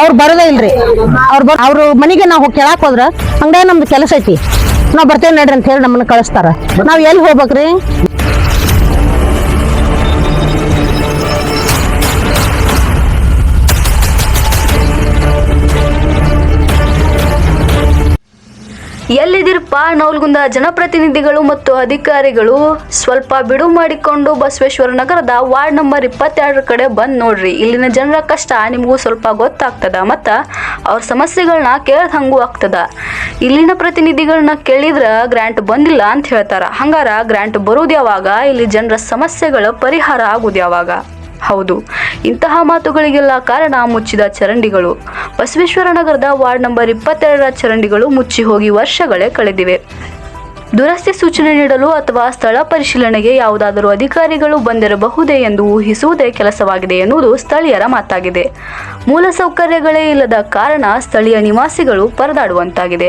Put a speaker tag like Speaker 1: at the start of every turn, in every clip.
Speaker 1: ಅವ್ರು ಬರೋದೇ ಇಲ್ರಿ. ಅವ್ರು ಬರ್ ಅವ್ರ ಮನೆಗೆ ನಾವು ಕೇಳಾಕ್ ಹೋದ್ರ ಹಂಗ ನಮ್ದು ಕೆಲಸ ಐತಿ. ನಾವ್ ಬರ್ತೇವೆ ನಡ್ರಿ ಅಂತ ಹೇಳಿ ನಮ್ಮನ್ನ ಕಳಿಸ್ತಾರ. ನಾವ್ ಎಲ್ಲಿ ಹೋಗ್ಬೇಕ್ರಿ?
Speaker 2: ಎಲ್ಲಿದಿರಪ್ಪ ನವಲ್ಗುಂದ ಜನಪ್ರತಿನಿಧಿಗಳು ಮತ್ತು ಅಧಿಕಾರಿಗಳು? ಸ್ವಲ್ಪ ಬಿಡು ಮಾಡಿಕೊಂಡು ಬಸವೇಶ್ವರ ನಗರದ ವಾರ್ಡ್ ನಂಬರ್ ಇಪ್ಪತ್ತೆರಡರ ಕಡೆ ಬಂದ್ ನೋಡ್ರಿ. ಇಲ್ಲಿನ ಜನರ ಕಷ್ಟ ನಿಮಗೂ ಸ್ವಲ್ಪ ಗೊತ್ತಾಗ್ತದ ಮತ್ತು ಅವ್ರ ಸಮಸ್ಯೆಗಳನ್ನ ಕೇಳದ್ ಹಂಗೂ ಆಗ್ತದ. ಇಲ್ಲಿನ ಪ್ರತಿನಿಧಿಗಳನ್ನ ಕೇಳಿದ್ರ ಗ್ರಾಂಟ್ ಬಂದಿಲ್ಲ ಅಂತ ಹೇಳ್ತಾರ. ಹಂಗಾರ ಗ್ರಾಂಟ್ ಬರೋದು ಯಾವಾಗ? ಇಲ್ಲಿ ಜನರ ಸಮಸ್ಯೆಗಳ ಪರಿಹಾರ ಆಗುದು ಯಾವಾಗ? ಹೌದು. ಇಂತಹ ಮಾತುಗಳಿಗೆಲ್ಲ ಕಾರಣ ಮುಚ್ಚಿದ ಚರಂಡಿಗಳು. ಬಸವೇಶ್ವರ ನಗರದ ವಾರ್ಡ್ ನಂಬರ್ ಇಪ್ಪತ್ತೆರಡರ ಚರಂಡಿಗಳು ಮುಚ್ಚಿ ಹೋಗಿ ವರ್ಷಗಳೇ ಕಳೆದಿವೆ. ದುರಸ್ತಿ ಸೂಚನೆ ನೀಡಲು ಅಥವಾ ಸ್ಥಳ ಪರಿಶೀಲನೆಗೆ ಯಾವುದಾದರೂ ಅಧಿಕಾರಿಗಳು ಬಂದಿರಬಹುದೇ ಎಂದು ಊಹಿಸುವುದೇ ಕೆಲಸವಾಗಿದೆ ಎನ್ನುವುದು ಸ್ಥಳೀಯರ ಮಾತಾಗಿದೆ. ಮೂಲಸೌಕರ್ಯಗಳೇ ಇಲ್ಲದ ಕಾರಣ ಸ್ಥಳೀಯ ನಿವಾಸಿಗಳು ಪರದಾಡುವಂತಾಗಿದೆ.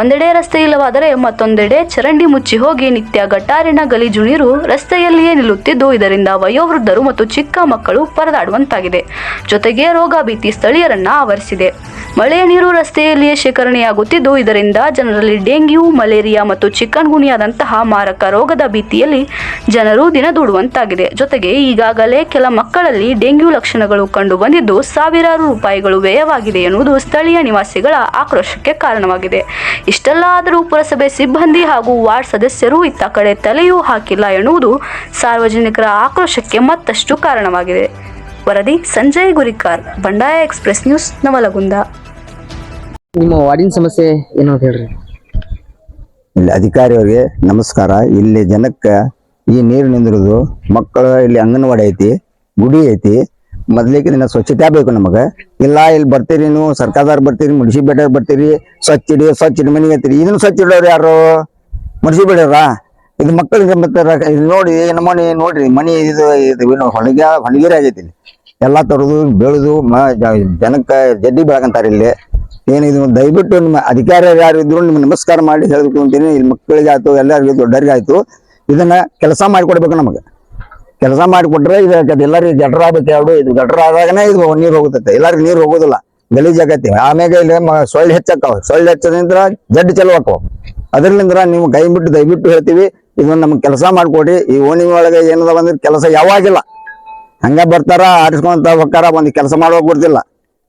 Speaker 2: ಒಂದೆಡೆ ರಸ್ತೆ ಇಲ್ಲವಾದರೆ ಮತ್ತೊಂದೆಡೆ ಚರಂಡಿ ಮುಚ್ಚಿ ಹೋಗಿ ನಿತ್ಯ ಗಟಾರಿನ ಗಲೀಜು ನೀರು ರಸ್ತೆಯಲ್ಲಿಯೇ ನಿಲ್ಲುತ್ತಿದ್ದು, ಇದರಿಂದ ವಯೋವೃದ್ಧರು ಮತ್ತು ಚಿಕ್ಕ ಮಕ್ಕಳು ಪರದಾಡುವಂತಾಗಿದೆ. ಜೊತೆಗೆ ರೋಗ ಭೀತಿ ಸ್ಥಳೀಯರನ್ನ ಆವರಿಸಿದೆ. ಮಳೆಯ ನೀರು ರಸ್ತೆಯಲ್ಲಿಯೇ ಶೇಖರಣೆಯಾಗುತ್ತಿದ್ದು, ಇದರಿಂದ ಜನರಲ್ಲಿ ಡೆಂಗ್ಯೂ, ಮಲೇರಿಯಾ ಮತ್ತು ಚಿಕನ್ ಗುಣಿಯಾದಂತಹ ಮಾರಕ ರೋಗದ ಭೀತಿಯಲ್ಲಿ ಜನರು ದಿನ ದೂಡುವಂತಾಗಿದೆ. ಜೊತೆಗೆ ಈಗಾಗಲೇ ಕೆಲ ಮಕ್ಕಳಲ್ಲಿ ಡೆಂಗ್ಯೂ ಲಕ್ಷಣಗಳು ಕಂಡು ಬಂದಿದ್ದು, ಸಾವಿರಾರು ರೂಪಾಯಿಗಳು ವ್ಯಯವಾಗಿದೆ ಎನ್ನುವುದು ಸ್ಥಳೀಯ ನಿವಾಸಿಗಳ ಆಕ್ರೋಶಕ್ಕೆ ಕಾರಣವಾಗಿದೆ. ಇಷ್ಟೆಲ್ಲ ಆದರೂ ಪುರಸಭೆ ಸಿಬ್ಬಂದಿ ಹಾಗೂ ವಾರ್ಡ್ ಸದಸ್ಯರು ಇತ್ತ ಕಡೆ ತಲೆಯೂ ಹಾಕಿಲ್ಲ ಎನ್ನುವುದು ಸಾರ್ವಜನಿಕರ ಆಕ್ರೋಶಕ್ಕೆ ಮತ್ತಷ್ಟು ಕಾರಣವಾಗಿದೆ. ವರದಿ ಸಂಜಯ್ ಗುರಿಕಾರ್, ಬಂಡಾಯ ಎಕ್ಸ್ಪ್ರೆಸ್ ನ್ಯೂಸ್, ನವಲಗುಂದ.
Speaker 3: ನಿಮ್ಮ ವಾರ್ಡಿನ ಸಮಸ್ಯೆ ಏನು ಅಂತ ಹೇಳ್ರಿ?
Speaker 4: ಇಲ್ಲಿ ಅಧಿಕಾರಿಯವರಿಗೆ ನಮಸ್ಕಾರ. ಇಲ್ಲಿ ಜನಕ್ಕೆ ಈ ನೀರು ನಿಂದಿರೋದು ಮಕ್ಕಳು ಇಲ್ಲಿ ಅಂಗನವಾಡಿ ಐತಿ, ಗುಡಿ ಐತಿ. ಮೊದ್ಲಿಕ್ಕೆ ದಿನ ಸ್ವಚ್ಛತೆ ಬೇಕು ನಮಗೆ. ಇಲ್ಲ, ಇಲ್ಲಿ ಬರ್ತೀರಿ ನೀವು, ಸರ್ಕಾರದವ್ರು ಬರ್ತೀರಿ ಮುನ್ಸಿಪೇಟರ್ ಬರ್ತೀರಿ, ಸ್ವಚ್ಛ ಇಡಿ ಸ್ವಚ್ಛ ಇಡಿ, ಮನೆಗೆ ಐತಿರಿ ಇದನ್ನು ಸ್ವಚ್ಛ ಇಡೋರು ಯಾರು? ಮುನ್ಸಿಪೇಟರ ಇದು ಮಕ್ಕಳಿಗೆ ಇದು ನೋಡಿ ನಮ್ಮನೆ ನೋಡ್ರಿ, ಮನಿ ಇದು ಇದು ಏನು ಹೊಣಗಿರ ಆಗೈತಿ ಇಲ್ಲಿ. ಎಲ್ಲಾ ತರದು ಬೆಳೆದು ಮ ಜನಕ್ಕೆ ಜಡ್ಡಿ ಬೆಳಕಂತಾರ ಇಲ್ಲಿ. ಏನು ಇದು ದಯವಿಟ್ಟು ನಿಮ್ಮ ಅಧಿಕಾರಿಗಳು ಯಾರು ಇದ್ರು ನಿಮ್ಗೆ ನಮಸ್ಕಾರ ಮಾಡಿ ಹೇಳ್ಕೊಂತೀನಿ ಇಲ್ಲಿ ಮಕ್ಕಳಿಗೆ ಆಯ್ತು, ಎಲ್ಲರಿಗೂ ದೊಡ್ಡರಿಗೆ ಆಯ್ತು. ಇದನ್ನ ಕೆಲಸ ಮಾಡಿಕೊಡ್ಬೇಕು ನಮಗೆ. ಕೆಲಸ ಮಾಡಿಕೊಟ್ರೆ ಇದು ಎಲ್ಲರಿಗೂ ಗಟ್ರ ಆಗುತ್ತೆ ಎರಡು. ಇದು ಗಟ್ರ ಆದಾಗನೇ ಇದು ನೀರು ಹೋಗುತ್ತೆ ಎಲ್ಲರಿಗೂ ನೀರು ಹೋಗೋದಿಲ್ಲ. ಗಲೀಜ್ ಆಗತ್ತೆ ಆಮ್ಯಾಗ ಇಲ್ಲಿ ಸೊಳ್ಳೆ ಹೆಚ್ಚಾಕಾವ ಸೊಳ್ಳೆ ಹೆಚ್ಚದಿಂದ ಜಡ್ಡು ಚಲೋ ಅದರ್ಲಿಂದ್ರ ನೀವು ಕೈ ಬಿಟ್ಟು ದಯವಿಟ್ಟು ಹೇಳ್ತೀವಿ. ಇದನ್ನ ನಮ್ಗೆ ಕೆಲಸ ಮಾಡಿಕೊಡಿ. ಈ ಓಣಿ ಒಳಗೆ ಏನದ ಬಂದ್ರೆ ಕೆಲಸ ಯಾವಾಗಿಲ್ಲ. ಹಂಗ ಬರ್ತಾರ, ಆರಿಸ್ಕೊಂತ ಹೋಗ್ತಾರ ಒಂದ್ ಕೆಲಸ ಮಾಡೋಕ್ ಗೊತ್ತಿಲ್ಲ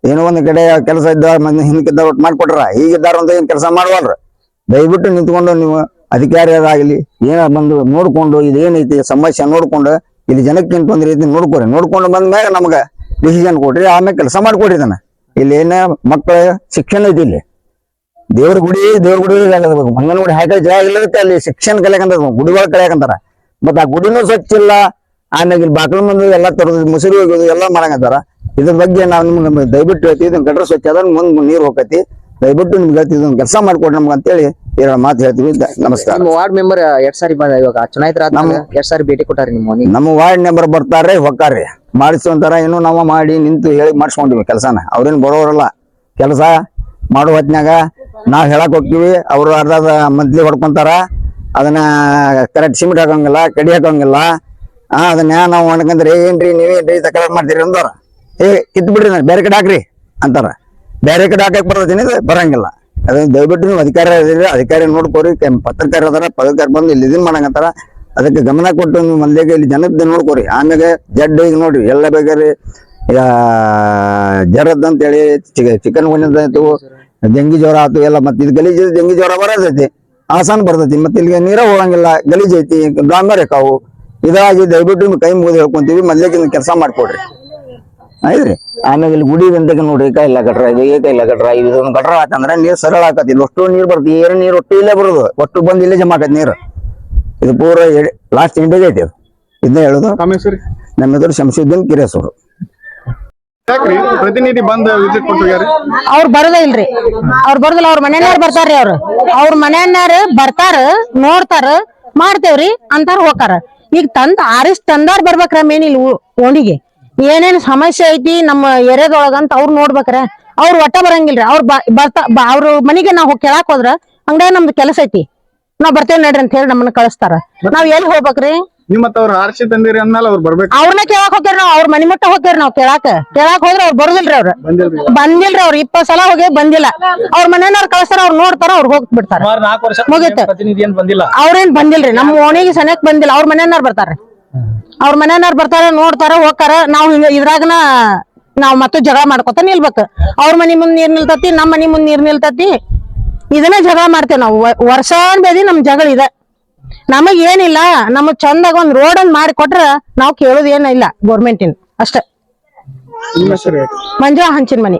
Speaker 4: ಏನೋ ಒಂದು ಕಡೆ ಕೆಲಸ ಇದ್ದ ಮಂದಿ ಹಿಂದಕ್ಕಿದ್ದ ಒಟ್ಟು ಮಾಡ್ಕೊಟ್ರ. ಈಗಿದ್ದಾರ ಅಂತ ಏನು ಕೆಲಸ ಮಾಡುವಲ್ರ ದಯವಿಟ್ಟು ನಿಂತ್ಕೊಂಡು ನೀವು ಅಧಿಕಾರಿಯರಾಗಲಿ, ಏನ ಬಂದು ನೋಡ್ಕೊಂಡು ಇದೇನೈತಿ ಸಮಸ್ಯೆ ನೋಡ್ಕೊಂಡು, ಇಲ್ಲಿ ಜನಕ್ಕೆ ನಿಂತು ಒಂದು ರೀತಿ ನೋಡ್ಕೊರಿ. ನೋಡ್ಕೊಂಡು ಬಂದ ಮೇಲೆ ನಮ್ಗ ಡಿಸಿಷನ್ ಕೊಡ್ರಿ ಆಮೇಲೆ ಕೆಲಸ ಮಾಡ್ಕೊಡ್ರಿ ಇದನ್ನ. ಇಲ್ಲಿ ಏನ ಮಕ್ಕಳ ಶಿಕ್ಷಣ ಐತಿ ಇಲ್ಲಿ. ದೇವ್ರ ಗುಡಿ ದೇವ್ರ ಗುಡಿ ಅಂಗನವಾಡಿ ಹಾಕಿ ಜಾಗ ಇಲ್ಲದಕ್ಕೆ ಅಲ್ಲಿ ಶಿಕ್ಷಣ ಕಲಿಯಕಂತ ಗುಡಿಗಳು ಕಲಿಯಕಂತಾರ. ಮತ್ತ ಆ ಗುಡಿನೂ ಸ್ವಚ್ಛ ಇಲ್ಲ. ಆಮ್ಯಾಗ ಇಲ್ಲಿ ಬಾಕಲ್ ಮಂದಿ ಎಲ್ಲಾ ತರದ್, ಮುಸಿರಿ ಹೋಗೋದು ಎಲ್ಲಾ ಮಾಡಕತ್ತಾರ ಇದ್ರ ಬಗ್ಗೆ ನಾವು ನಿಮ್ಗೆ ದಯವಿಟ್ಟು ಹೇಳ್ತೀವಿ. ಇದನ್ನ ಗಟ್ರ ಸ್ವಚ್ಛ ಅದ ಮುಂದ್ ನೀರು ಹೋಗತಿ ದಯವಿಟ್ಟು ನಿಮ್ಗೆ ಹೇಳ್ತೀವಿ ಇದನ್ನ ಕೆಲಸ ಮಾಡ್ಕೊಡ್ರಿ ನಮ್ಗೆ ಅಂತೇಳಿ ಎರಡು ಮಾತು ಹೇಳ್ತೀವಿ. ನಮಸ್ಕಾರ.
Speaker 3: ನಿಮ್ಮ ವಾರ್ಡ್ ಮೆಂಬರ್ ಎರಡ್ ಸಾರಿ ಬಂದ ಇವಾಗ. ಚುನಾಯಿತರ
Speaker 4: ನಮ್ಮ-
Speaker 3: ಎರಡ್ ಸಾರಿ ಭೇಟಿ ಕೊಟ್ಟಾರಿ ನಿಮ್ಮ
Speaker 4: ನಮ್ಮ ವಾರ್ಡ್ ಮೆಂಬರ್ ಬರ್ತಾರೆ ಹೊಕ್ಕಾರ್ರಿ. ಮಾಡಿಸ್ಕೊಂತಾರ ಇನ್ನು ನಾವು ಮಾಡಿ ನಿಂತು ಹೇಳಿ ಮಾಡಿಸ್ಕೊಂಡಿವಿ ಕೆಲಸನ. ಅವ್ರೇನು ಬರೋರಲ್ಲ ಕೆಲಸ ಮಾಡೋ ಹೊತ್ನ್ಯಾಗ ನಾವು ಹೇಳಕ್ ಹೋಗ್ತೀವಿ. ಅವ್ರು ಅರ್ಧ ಮಂತ್ಲಿ ಹೊಡ್ಕೊಂತಾರ. ಅದನ್ನ ಕರೆಕ್ಟ್ ಸಿಮೆಂಟ್ ಹಾಕೋಂಗಿಲ್ಲ ಕಡಿ ಹಾಕೋಂಗಿಲ್ಲ. ಅದನ್ನ ನಾವು ಮಾಡ್ಕಂದ್ರೆ ಏನ್ರಿ ನೀವೇನ್ರಿ ತಕರಾರ್ ಮಾಡ್ತೀರಿ ಅಂದವ್ರ? ಏ ಕಿತ್ ಬಿಡ್ರಿ ನಾನು ಬೇರೆ ಕಡೆ ಹಾಕ್ರಿ ಅಂತಾರ. ಬೇರೆ ಕಡೆ ಹಾಕಕ್ ಬರ್ತೈತಿ ಬರಂಗಿಲ್ಲ. ಅದನ್ನ ದಯವಿಟ್ಟು ನೀವು ಅಧಿಕಾರಿ ಅಧಿಕಾರಿ ನೋಡ್ಕೋರಿ ಪತ್ರಕಾರ ಅದರ ಪತ್ರಕಾರ ಬಂದು ಇಲ್ಲಿ ಇದನ್ ಮಾಡಂಗತ್ತಾರ. ಅದಕ್ಕೆ ಗಮನ ಕೊಟ್ಟು ನೀವು ಮಂದಿಗೆ ಇಲ್ಲಿ ಜನದ ನೋಡ್ಕೋರಿ. ಆಮೇಲೆ ಜಡ್ ಈಗ ನೋಡ್ರಿ, ಎಲ್ಲ ಬೇಕಾದ್ರೆ ಜರದ್ ಅಂತೇಳಿ ಚಿಕನ್ ಗುಣಿದ ಆಯ್ತು ಡೆಂಗಿ ಜ್ವರ ಆಯ್ತು, ಎಲ್ಲ ಮತ್ತೆ ಇದು ಗಲೀಜ್ ಜಂಗಿ ಜ್ವರ ಬರತೈತಿ. ಆಸಾನ್ ಬರ್ತೈತಿ, ಮತ್ತೆ ಇಲ್ಲಿಗೆ ನೀರ ಹೋಗಂಗಿಲ್ಲ, ಗಲೀಜ್ ಐತಿ ಡಾಂಬರ್ ಇದಾಗಿ ದಯವಿಟ್ಟು ಕೈ ಮುಗಿದು ಹೇಳ್ಕೊಂತೀವಿ ಮೊದ್ಲೇಕಿಂತ ಕೆಲಸ ಮಾಡ್ಕೊಡ್ರಿ. ಆಯ್ತ್ರಿ? ಆಮೇಲೆ ಇಲ್ಲಿ ಗುಡಿ ಗಂಟೆಗೆ ನೋಡ್ರಿ ಏಕ ಇಲ್ಲ ಗಟ್ರ ಇದು ಏಕ ಇಲ್ಲ ಗಟ್ರ ಇದೊಂದು ಗಟ್ರ ಆತಂದ್ರ ನೀರ್ ಸರಳ ಆಕತಿ. ಇಲ್ಲಿ ಅಷ್ಟು ನೀರ್ ಬರ್ತಿ ಏರ್ ನೀರ್ ಒಟ್ಟು ಇಲ್ಲೇ ಬರುದು. ಒಟ್ಟು ಬಂದು ಇಲ್ಲೇ ಜಮಾ ಆಕತಿ ನೀರು. ಇದು ಪೂರ ಲಾಸ್ಟ್ ಇಂಡಿಗೆ ಐತಿ ಅದು ಇದನ್ನ ಹೇಳುದು? ನಮ್ಮ ಎದುರು ಶಂಶುದ್ದೀನ್ ಕಿರೇಸೂರು.
Speaker 5: ಪ್ರತಿನಿಧಿ ಬಂದ್ ವಿಸಿಟ್
Speaker 1: ಅವ್ರು ಬರೋದೇ ಇಲ್ರಿ. ಅವ್ರು ಬರೋದಿಲ್ಲ. ಅವ್ರ ಮನೆಯವ್ರು ಬರ್ತಾರ್ರಿ ಅವ್ರು. ಅವ್ರ ಮನೆಯವ್ರು ಬರ್ತಾರ ನೋಡ್ತಾರ ಮಾಡ್ತೇವ್ರಿ ಅಂತಾರ ಹೋಗಾರ ಈಗ ತಂದ ಆರಿಸ್ ತಂದಾರ್ ಬರ್ಬೇಕ್ರ ಮೇನ್ ಇಲ್ಲಿ ಓಣಿಗೆ ಏನೇನ್ ಸಮಸ್ಯೆ ಐತಿ ನಮ್ಮ ಏರಿಯಾದೊಳಗಂತ ಅವ್ರು ನೋಡ್ಬೇಕ್ರ. ಅವ್ರ ಒಟ್ಟ ಬರಂಗಿಲ್ರಿ. ಅವ್ರ ಬರ್ತಾ ಬ- ಅವ್ರ ಮನೆಗೆ ನಾವ್ ಹೋಗಿ ಕೇಳಾಕ್ ಹೋದ್ರ ಹಂಗ ನಮ್ದು ಕೆಲಸ ಐತಿ. ನಾವ್ ಬರ್ತೇವ್ ನಡ್ರಿ ಅಂತ ಹೇಳಿ ನಮ್ಮನ್ನ ಕಳಿಸ್ತಾರ. ನಾವ್ ಎಲ್ಲಿ ಹೋಗ್ಬೇಕ್ರಿ?
Speaker 5: ನೀವ್ ಮತ್ತ ಅವ್ರ ಆರ್ಸಿ ತಂದಿರಿ ಅಂದ್ಮೇಲೆ ಅವ್ರು ಬರ್ಬೇಕು.
Speaker 1: ಅವ್ರನ್ನ ಕೇಳಾಕ್ ಹೋಗ್ಯಾರ ನಾವ್ ಅವ್ರ ಮನಿ ಮಟ್ಟ ಹೋಗ್ಯಾರ ನಾವ್ ಕೇಳಾಕ. ಕೇಳಾಕ್ ಹೋದ್ರ ಅವ್ರು ಬರುದಿಲ್ರಿ ಅವ್ರ.
Speaker 5: ಬಂದಿಲ್ರಿ.
Speaker 1: ಅವ್ರ. ಇಪ್ಪತ್ ಸಲ ಹೋಗಿ ಬಂದಿಲ್ಲ. ಅವ್ರ ಮನೆಯವ್ರ ಕಳಿಸ್ತಾರ ಅವ್ರು ನೋಡ್ತಾರ ಅವ್ರ ಹೋಗ್ ಬಿಡ್ತಾರ. ಮುಗೀತು. ಅವ್ರೇನ್ ಬಂದಿಲ್ರಿ. ನಮ್ ಓಣಿಗೆ ಸನಿಯಕ್ ಬಂದಿಲ್ಲ. ಅವ್ರ ಮನೆಯವ್ರ ಬರ್ತಾರ ಅವ್ರ ಮನೆಯವ್ರ ಬರ್ತಾರ ನೋಡ್ತಾರ ಹೋಗ್ತಾರ. ನಾವ್ ಹಿಂಗ ಇದ್ರಾಗನ ನಾವ್ ಮತ್ತೆ ಜಗಳ ಮಾಡ್ಕೊತ ನಿಲ್ಬೇಕು. ಅವ್ರ ಮನಿ ಮುಂದ್ ನೀರ್ ನಿಲ್ತತಿ ನಮ್ ಮನಿ ಮುಂದ್ ನೀರ್ ನಿಲ್ತತಿ. ಇದನ್ನ ಜಗಳ ಮಾಡ್ತೇವ್ ನಾವು. ವರ್ಷ ಬೇದಿ ನಮ್ ಜಗಳ ಇದೆ. ನಮಗ್ ಏನಿಲ್ಲ ನಮಗ್ ಚಂದಾಗ ಒಂದ್ ರೋಡ್ ಒಂದ್ ಮಾಡಿ ಕೊಟ್ರ ನಾವ್ ಕೇಳೋದ್ ಏನಿಲ್ಲ ಗೋರ್ಮೆಂಟಿನ್ ಅಷ್ಟೇ. ಮಂಜು. ಹಂಚಿನ ಮನಿ.